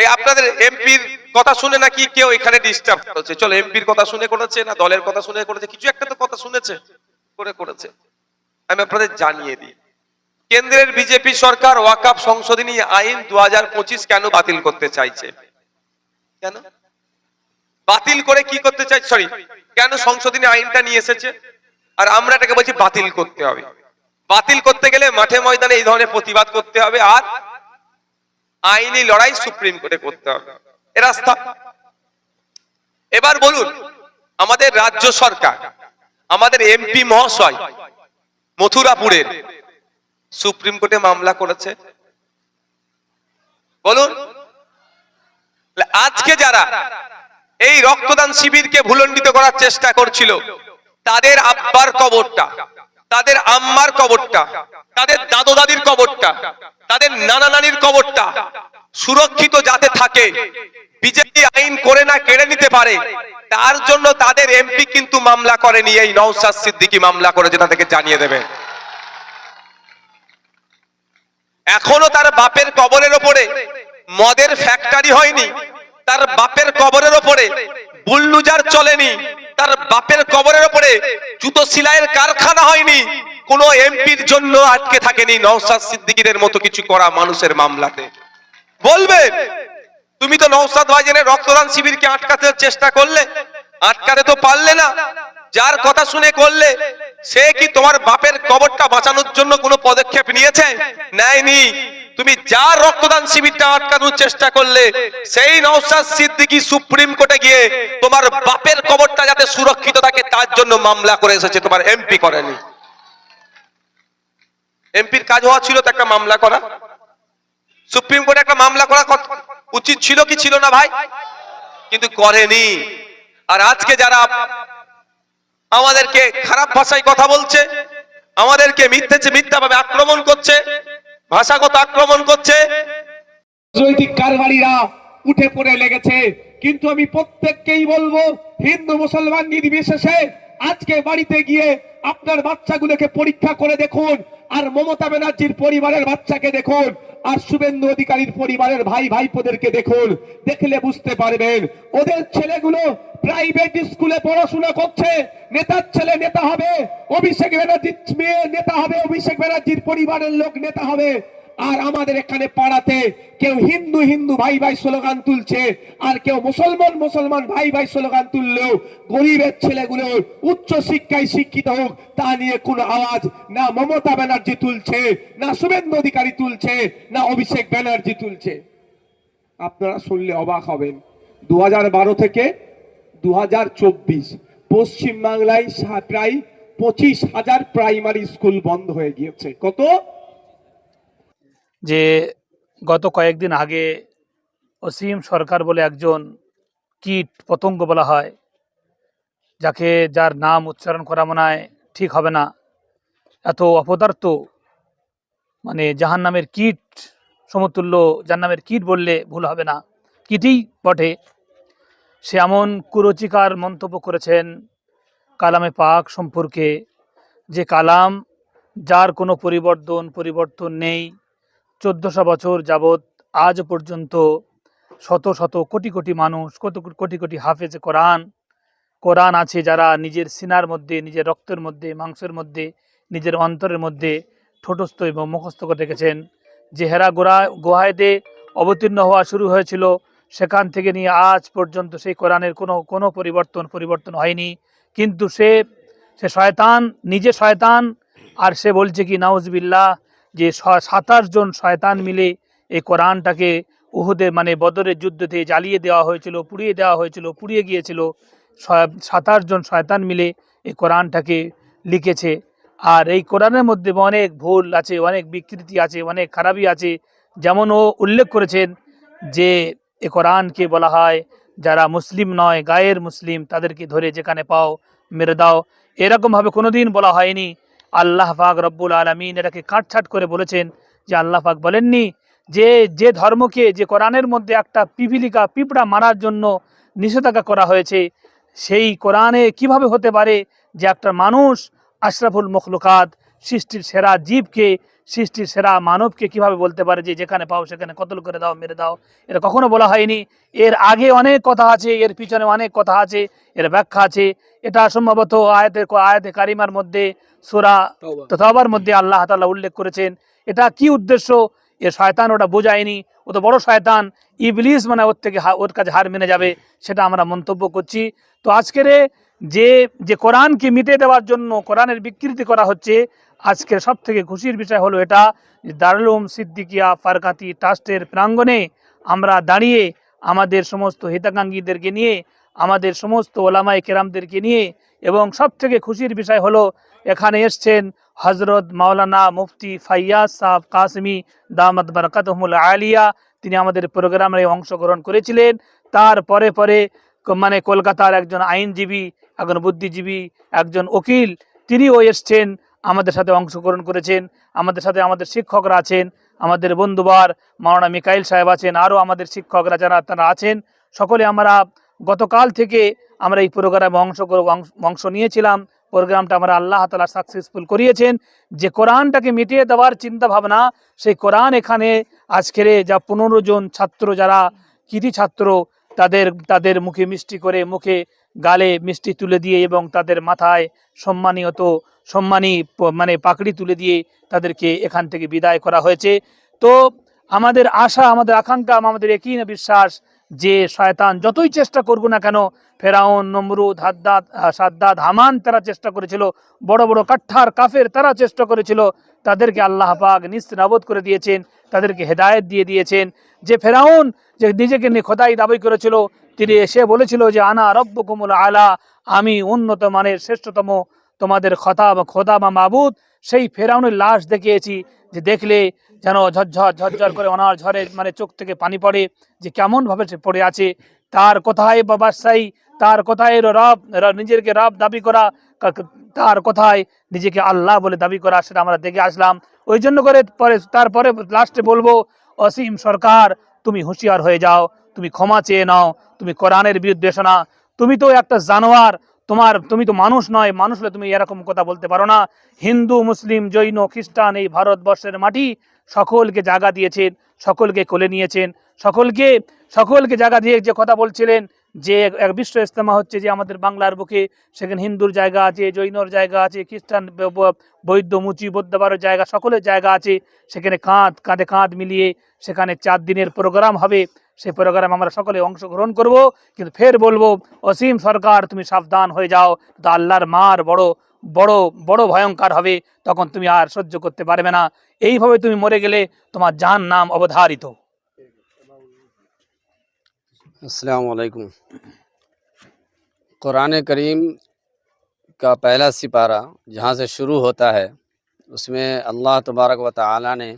এই আপনাদের এমপির কথা শুনে নাকি কেউ এখানে ডিস্টার্ব করেছে? চলো, এমপির কথা শুনে করেছে না দলের কথা শুনে করেছে? কিছু একটা তো কথা শুনেছে, করে করেছে। আমি আপনাদের জানিয়ে দিই। কেন্দ্রের বিজেপি সরকার ওয়াকাপ সংশোধনী আইন দু কেন বাতিল করতে চাইছে? কেন? বাতিল করে কি করতে চাই? সরি কেন সংশোধনী আইনটা নিয়ে এসেছে? আর আমরা এটাকে বলছি বাতিল করতে হবে। বাতিল করতে গেলে মাঠে ময়দানে এই ধরনের প্রতিবাদ করতে হবে। আর আইনি লড়াই সুপ্রিম কোর্টে করতে হবে। এ রাস্তা। এবার বলুন, আমাদের রাজ্য সরকার, আমাদের এমপি মহাশয় মথুরাপুরের সুপ্রিম কোর্টে মামলা করেছে। বলুন আজকে যারা এই রক্তদান শিবিরকে ভুলণ্ডিত করার চেষ্টা করছিল, তাদের আব্বার কবরটা, তাদের আম্মার কবরটা, তাদের দাদু দাদির কবরটা তাদের নানা নানির কবরটা সুরক্ষিত যাতে থাকে, বিজেপি আইন করে না, কেড়ে নিতে পারে, তার জন্য তাদের এমপি কিন্তু মামলা করেনি, এই নওসাদ সিদ্দিকি মামলা করে যেটা থেকে জানিয়ে দেবে। এখনও তার বাপের কবরের ওপরে মদের ফ্যাক্টরি হয়নি, তার বাপের কবরের ওপরে বুল্লুজার চলেনি, তার বাপের কবরের ওপরে জুতো সিলাইয়ের কারখানা হয়নি কোন এমপির জন্য আটকে থাকেনি নওসাদ সিদ্দিকীদের মতো কিছু করা মানুষের মামলাতে। বলবে, তুমি তো নওসাদ ভাইজানের রক্তদান শিবিরকে আটকাতে চেষ্টা করলে, আটকাতে তো পারলে না। যার কথা শুনে করলে, সে কি তোমার বাপের কবরটা বাঁচানোর জন্য কোনো পদক্ষেপ নিয়েছে? নেয়নি। তুমি যার রক্তদান শিবিরটা আটকানোর চেষ্টা করলে, সেই নওসাদ সিদ্দিকী সুপ্রিম কোর্টে গিয়ে তোমার বাপের কবরটা যাতে সুরক্ষিত থাকে, তার জন্য মামলা করে এসেছে, তোমার এমপি করেনি। এমপির কাজ হওয়া ছিল তো একটা মামলা করা। সুপ্রিম কোর্টে একটা মামলা করা উচিত ছিল কি ছিল না ভাই? কিন্তু করেনি। আর আজকে যারা আমাদেরকে খারাপ ভাষায় কথা বলছে, আমাদেরকে মিথ্যে মিথ্যা ভাবে আক্রমণ করছে, ভাষাগত আক্রমণ করছে, রাজনৈতিক কারবারিরা উঠে পড়ে লেগেছে। কিন্তু আমি প্রত্যেককেই বলব, হিন্দু মুসলমান নির্বিশেষে আজকে বাড়িতে গিয়ে আপনার বাচ্চাগুলোকে পরীক্ষা করে দেখুন। আর মমতা ব্যানার্জির পরিবারের বাচ্চাকে দেখুন। আর শুভেন্দু অধিকারীর পরিবারের ভাই ভাইপোদেরকে দেখুন। দেখলে বুঝতে পারবেন, ওদের ছেলেগুলো প্রাইভেট স্কুলে পড়াশোনা করছে। নেতার ছেলে নেতা হবে, অভিষেক ব্যানার্জির মেয়ে নেতা হবে, অভিষেক ব্যানার্জির পরিবারের লোক নেতা হবে। আর আমাদের এখানে পাড়াতে কেউ হিন্দু হিন্দু ভাই ভাই স্লোগান তুলছে, আর কেউ মুসলমান মুসলমান ভাই ভাই স্লোগান তুললেও গরিবের ছেলেগুলো উচ্চ শিক্ষায় শিক্ষিত হোক, তা নিয়ে কোনো আওয়াজ না মমতা ব্যানার্জি তুলছে, না শুভেন্দু অধিকারী তুলছে, না অভিষেক ব্যানার্জি তুলছে। আপনারা শুনলে অবাক হবেন। দু হাজার বারো থেকে দু হাজার চব্বিশ পশ্চিমবাংলায় প্রায় পঁচিশ হাজার প্রাইমারি স্কুল বন্ধ হয়ে গিয়েছে। কত? যে গত কয়েকদিন আগে অসীম সরকার বলে একজন কীট পতঙ্গ বলা হয়, যাকে যার নাম উচ্চারণ করা মনে হয় ঠিক হবে না। এত অপদার্থ মানে জাহান নামের কীট, সমতুল্য যার নামের কীট বললে ভুল হবে না। কীটই বটে। সে এমন কুরচিকার মন্তব্য করেছেন কালামে পাক সম্পর্কে, যে কালাম যার কোনো পরিবর্তন পরিবর্তন নেই। চোদ্দশো বছর যাবৎ আজ পর্যন্ত শত শত কোটি কোটি মানুষ, কত কোটি কোটি হাফেজ কোরআন কোরআন আছে যারা নিজের সিনার মধ্যে, নিজের রক্তের মধ্যে, মাংসের মধ্যে, নিজের অন্তরের মধ্যে ঠোঁটস্থ এবং মুখস্থ করে রেখেছেন। যে হেরা গোড়া গোহায়দে অবতীর্ণ হওয়া শুরু হয়েছিল। সেখান থেকে নিয়ে আজ পর্যন্ত সেই কোরআনের কোনো কোনো পরিবর্তন পরিবর্তন হয়নি। কিন্তু সে সে শয়তান, নিজে শয়তান, আর সে বলছে কি, নাউজবিল্লাহ যে সাতাশ জন শয়তান মিলে এই কোরআনটাকে উহুদে মানে বদরের যুদ্ধতে জ্বালিয়ে দেওয়া হয়েছিল, পুড়িয়ে দেওয়া হয়েছিল, পুড়িয়ে গিয়েছিল। সাতাশ জন শয়তান মিলে এই কোরআনটাকে লিখেছে। আর এই কোরআনের মধ্যে অনেক ভুল আছে, অনেক বিকৃতি আছে, অনেক খারাপই আছে। যেমন ও উল্লেখ করেছেন যে এ কোরআনকে বলা হয়, যারা মুসলিম নয়, গায়ের মুসলিম, তাদেরকে ধরে যেখানে পাও মেরে দাও। এরকমভাবে কোনোদিন বলা হয়নি আল্লাহ পাক রব্বুল আলমিন এটাকে কাটছাট করে বলেছেন যে আল্লাহ পাক বলেননি যে যে ধর্মকে, যে কোরআনের মধ্যে একটা পিপিলিকা, পিঁপড়া মারার জন্য নিষেধাজ্ঞা করা হয়েছে, সেই কোরআনে কীভাবে হতে পারে যে একটা মানুষ আশরাফুল মখলুকাত, সৃষ্টির সেরা জীবকে সৃষ্টির সেরা মানবকে কীভাবে বলতে পারে যে যেখানে পাও সেখানে কতল করে দাও মেরে দাও এটা কখনো বলা হয়নি। এর আগে অনেক কথা আছে এর পিছনে অনেক কথা আছে এর ব্যাখ্যা আছে। এটা সম্ভবত আয়াতের আয়াতে কারিমার মধ্যে সুরা তথাবার মধ্যে আল্লাহ তাআলা উল্লেখ করেছেন। এটা কি উদ্দেশ্য? এ শয়তান ওটা বোঝায়নি। ও তো বড় শয়তান। ইবলিস মানে ওর থেকে ওর কাছে হার মেনে যাবে সেটা আমরা মন্তব্য করছি। তো আজকের যে যে কোরআনকে মিটে দেওয়ার জন্য কোরআনের বিকৃতি করা হচ্ছে, আজকের সব থেকে খুশির বিষয় হলো এটা দারুলুম সিদ্দিকিয়া ফারকাতি ট্রাস্টের প্রাঙ্গণে আমরা দাঁড়িয়ে আমাদের সমস্ত হিতাকাঙ্ক্ষীদেরকে নিয়ে, আমাদের সমস্ত ওলামাই কেরামদেরকে নিয়ে এবং সব থেকে খুশির বিষয় হলো এখানে এসছেন হজরত মাওলানা মুফতি ফাইয়াজ সাহ কাসমি দামাত বরকাতহমুল আলিয়া। তিনি আমাদের প্রোগ্রামে অংশগ্রহণ করেছিলেন। তার পরে পরে মানে কলকাতার একজন আইনজীবী একজন বুদ্ধিজীবী, একজন উকিল, তিনিও এসছেন, আমাদের সাথে অংশগ্রহণ করেছেন, আমাদের সাথে আমাদের শিক্ষকরা আছেন, আমাদের বন্ধুবার মাওলানা মিকাইল সাহেব আছেন, আরও আমাদের শিক্ষকরা যারা তারা আছেন, সকলে আমরা গতকাল থেকে আমরা এই প্রোগ্রামে অংশ- অংশ নিয়েছিলাম, প্রোগ্রামটা আমরা আল্লাহ তালা সাকসেসফুল করিয়েছেন, যে কোরআনটাকে মিটিয়ে দেওয়ার চিন্তা ভাবনা সেই কোরআন এখানে আজকের যা পনেরো জন ছাত্র যারা কৃতি ছাত্র, তাদের তাদের মুখে মিষ্টি করে মুখে গালে মিষ্টি তুলে দিয়ে এবং তাদের মাথায় সম্মানীয়ত সম্মানী মানে পাকড়ি তুলে দিয়ে তাদেরকে এখান থেকে বিদায় করা হয়েছে। তো আমাদের আশা, আমাদের আকাঙ্ক্ষা, আমাদের একই না বিশ্বাস যে শয়তান যতই চেষ্টা করব না কেন, ফেরাউন, নমরুদ, হাদ্দাদ সাদ্দাদ, হামান তারা চেষ্টা করেছিল, বড় বড় কাঠার কাফের তারা চেষ্টা করেছিল, তাদেরকে আল্লাহ পাক নিস্তাবদ করে দিয়েছেন, তাদেরকে হেদায়েত দিয়ে দিয়েছেন। যে ফেরাউন যে নিজেকে নিয়ে খোদাই দাবি করেছিল তিনি এসে বলেছিল যে, আনা রব্বকুমুল আলা, আমি উন্নত মানের শ্রেষ্ঠতম তোমাদের খতা বা খোদা বা মাবুদ, সেই ফেরাউনের লাশ দেখিয়েছি, যে দেখলে যেন ঝরঝর ঝরঝর করে অনার ঝরে মানে চোখ থেকে পানি পড়ে, যে কেমনভাবে সে পড়ে আছে। তার কথায় বা বাদশাহী? তার কথায় রব? নিজেকে রব দাবি করা তার কথায়? নিজেকে আল্লাহ বলে দাবি করা, সেটা আমরা দেখে আসলাম। ওই জন্য করে পরে, তারপরে লাস্টে বলব, অসীম সরকার, তুমি হুঁশিয়ার হয়ে যাও। তুমি ক্ষমা চেয়ে নাও, তুমি কোরআনের বিরুদ্ধে শোনা তুমি তো একটা জানোয়ার, তোমার, তুমি তো মানুষ নয়, মানুষ হলে তুমি এরকম কথা বলতে পারো না। হিন্দু, মুসলিম, জৈন, খ্রিস্টান এই ভারতবর্ষের মাটি সকলকে জায়গা দিয়েছেন, সকলকে কোলে নিয়েছেন, সকলকে সকলকে জায়গা দিয়ে যে কথা বলছিলেন যে এক- বিশ্ব ইজতেমা হচ্ছে যে আমাদের বাংলার বুকে, সেখানে হিন্দুর জায়গা আছে, জৈনর জায়গা আছে, খ্রিস্টান, ব- ব- বৌদ্ধ মুচি বৌদ্ধবারের জায়গা, সকলের জায়গা আছে। সেখানে কাঁধ, কাঁধে কাঁধ মিলিয়ে সেখানে চার দিনের প্রোগ্রাম হবে। সেই প্রোগ্রামে আমরা সকলে অংশগ্রহণ করব। কিন্তু ফের বলব, অসীম সরকার, তুমি সাবধান হয়ে যাও। তো আল্লাহর মার বড় বড় বড় ভয়ঙ্কর হবে। তখন তুমি আর সহ্য করতে পারবে না। এইভাবে তুমি মরে গেলে তোমার জাহান নাম অবধারিত। السلام علیکم۔ قرآن کریم کا پہلا سپارہ جہاں سے شروع ہوتا ہے، اس میں اللہ تبارک و تعالی نے